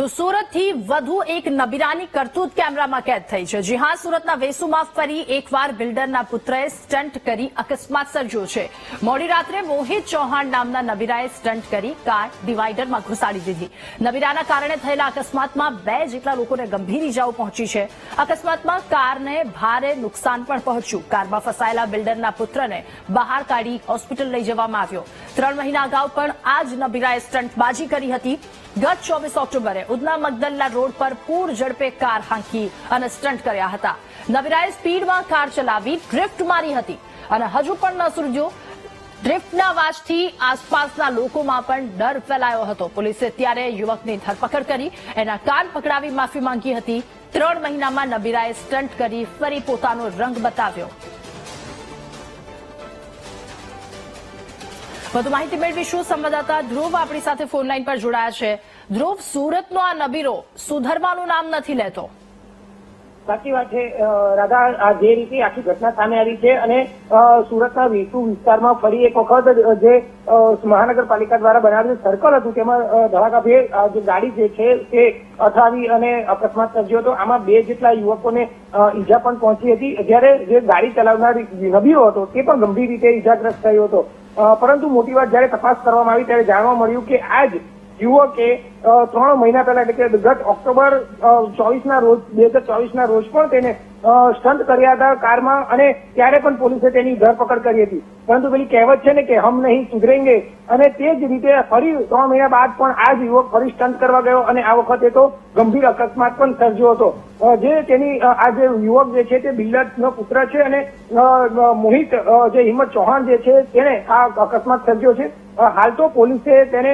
તો સુરતથી વધુ એક નબીરાની કરતૂત કેમેરામાં કેદ થઈ છે. જી હા, સુરતના વેસુમાં ફરી એકવાર બિલ્ડરના પુત્રએ સ્ટન્ટ કરી અકસ્માત સર્જ્યો છે. મોડી રાત્રે મોહિત ચૌહાણ નામના નબીરાએ સ્ટન્ટ કરી કાર ડિવાઈડરમાં ઘુસાડી દીધી. નબીરાના કારણે થયેલા અકસ્માતમાં બે જેટલા લોકોને ગંભીર ઇજાઓ પહોંચી છે. અકસ્માતમાં કારને ભારે નુકસાન પણ પહોંચ્યું. કારમાં ફસાયેલા બિલ્ડરના પુત્રને બહાર કાઢી હોસ્પિટલ લઈ જવામાં આવ્યો. ત્રણ મહિના અગાઉ પણ આ જ નબીરાએ સ્ટન્ટબાજી કરી હતી. ગત ચોવીસ ઓક્ટોબરે ઉધના મગદલના રોડ પર પૂર ઝડપે કાર હાંકી અને સ્ટન્ટ કર્યા હતા. નબીરાએ સ્પીડમાં કાર ચલાવી ડ્રિફ્ટ મારી હતી અને હજુ પણ ન સુરજ્યો ડ્રિફ્ટના વાજથી આસપાસના લોકોમાં પણ ડર ફેલાયો હતો. પોલીસે ત્યારે યુવકની ધરપકડ કરી, એના કાન પકડાવી માફી માંગી હતી. ત્રણ મહિનામાં નબીરાએ સ્ટન્ટ કરી ફરી પોતાનો રંગ બતાવ્યો. વધુ માહિતી મેળવીશું. સંવાદદાતા ધ્રુવ આપણી સાથે ફોન લાઈન પર જોડાયા છે. ધ્રુવ, સુરતનો આ નબીરો સુધરવાનું નામ નથી લેતો. સાચી વાત છે. રાધા, આ જે રીતે આખી ઘટના સામે આવી છે અને સુરતના વેસુ વિસ્તારમાં ફરી એક વખત જે મહાનગરપાલિકા દ્વારા બનાવેલું સર્કલ હતું, તેમાં ધડાકાભેર જે ગાડી જે છે, તે અથડાવી અને અકસ્માત સર્જ્યો હતો. આમાં બે જેટલા યુવકોને ઈજા પણ પહોંચી હતી. જ્યારે જે ગાડી ચલાવનાર નબીરો હતો, તે પણ ગંભીર રીતે ઈજાગ્રસ્ત થયો હતો. પરંતુ મોટી વાત જ્યારે તપાસ કરવામાં આવી ત્યારે જાણવા મળ્યું કે આ જ યુવકે ત્રણ મહિના પહેલા એટલે કે ગત ઓક્ટોબર ચોવીસ ના રોજ, બે હજાર ચોવીસ ના રોજ પણ તેને સ્ટન્ટ કર્યા હતા કારમાં અને ત્યારે પણ પોલીસે તેની ધરપકડ કરી હતી. પરંતુ પેલી કહેવત છે ને કે હમ નહીં સુધરેંગે અને તે જ રીતે ફરી ત્રણ મહિના બાદ પણ આ જ યુવક ફરી સ્ટન્ટ કરવા ગયો અને આ વખતે તો ગંભીર અકસ્માત પણ સર્જ્યો હતો. જે તેની આ જે યુવક જે છે તે બિલ્ડરનો પુત્ર છે અને મોહિત જે હિંમત ચૌહાણ જે છે તેને આ અકસ્માત સર્જ્યો છે. હાલ તો પોલીસે તેને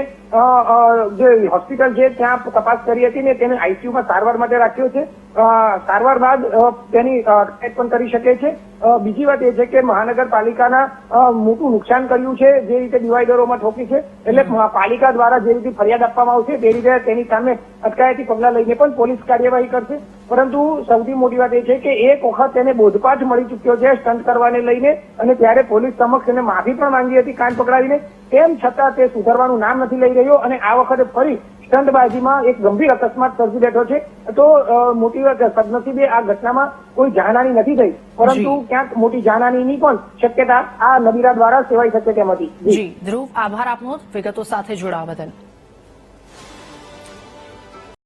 જે હોસ્પિટલ છે ત્યાં તપાસ કરી હતી ને તેને આઈસીયુમાં સારવાર માટે રાખ્યો છે. સારવાર બાદ તેની અ, પણ કરી શકે છે. બીજી વાત એ છે કે મહાનગરપાલિકાના મોટું નુકસાન કર્યું છે જે રીતે ડિવાઈડરોમાં ઠોકી છે એટલે પાલિકા દ્વારા જે રીતે ફરિયાદ આપવામાં આવશે તે રીતે તેની સામે અટકાયતી પગલાં લઈને પણ પોલીસ કાર્યવાહી કરશે. પરંતુ સૌથી મોટી વાત એ છે કે એક વખત તેને બોધપાઠ મળી ચૂક્યો છે સ્ટન્ટ કરવાને લઈને અને ત્યારે પોલીસ સમક્ષ એને માફી પણ માંગી હતી કાન પકડાવીને. તેમ છતાં તે સુધારવાનું નામ નથી લઈ રહ્યો અને આ વખતે ફરી સ્ટંટબાજીમાં એક ગંભીર અકસ્માત સર્જી બેઠો છે. તો મોટી સદનસીબે આ ઘટનામાં કોઈ જાનહાની નથી થઈ. પરંતુ ક્યાંક મોટી જાનહાનીની પણ શક્યતા આ નબીરા દ્વારા સેવાઈ શકે તેમ હતી. જી ધ્રુવ આભાર આપનો. વિગતો સાથે જોડાવા બદલ.